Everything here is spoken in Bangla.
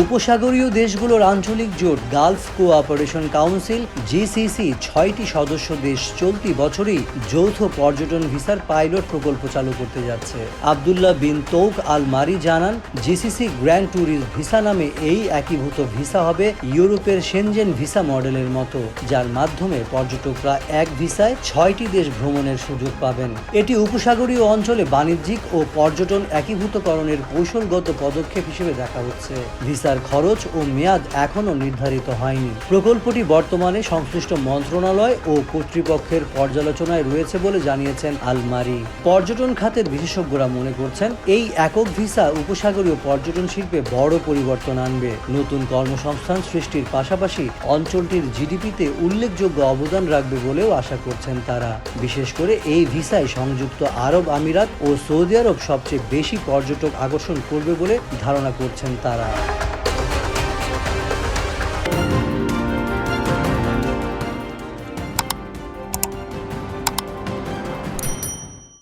উপসাগরীয় দেশগুলোর আঞ্চলিক জোট গালফ কোঅপারেশন কাউন্সিল, জিসিসি, ছয়টি সদস্য দেশ চলতি বছরেই যৌথ পর্যটন ভিসার পাইলট প্রকল্প চালু করতে যাচ্ছে। আবদুল্লাহ বিন তৌক আল মারি জানান, জিসিসি গ্র্যান্ড ট্যুরিস্ট ভিসা নামে এই একীভূত ভিসা হবে ইউরোপের সেনজেন ভিসা মডেলের মতো, যার মাধ্যমে পর্যটকরা এক ভিসায় ছয়টি দেশ ভ্রমণের সুযোগ পাবেন। এটি উপসাগরীয় অঞ্চলে বাণিজ্যিক ও পর্যটন একীভূতকরণের কৌশলগত পদক্ষেপ হিসেবে দেখা হচ্ছে। ভিসার খরচ ও মেয়াদ এখনও নির্ধারিত হয়নি। প্রকল্পটি বর্তমানে সংশ্লিষ্ট মন্ত্রণালয় ও কর্তৃপক্ষের পর্যালোচনায় রয়েছে বলে জানিয়েছেন আলমারি। পর্যটন খাতের বিশেষজ্ঞরা মনে করছেন, এই একক ভিসা উপসাগরীয় পর্যটন শিল্পে বড় পরিবর্তন আনবে। নতুন কর্মসংস্থান সৃষ্টির পাশাপাশি অঞ্চলটির জিডিপিতে উল্লেখযোগ্য অবদান রাখবে বলেও আশা করছেন তারা। বিশেষ করে এই ভিসায় সংযুক্ত আরব আমিরাত ও সৌদি আরব সবচেয়ে বেশি পর্যটক আকর্ষণ করবে বলে ধারণা করছেন তারা।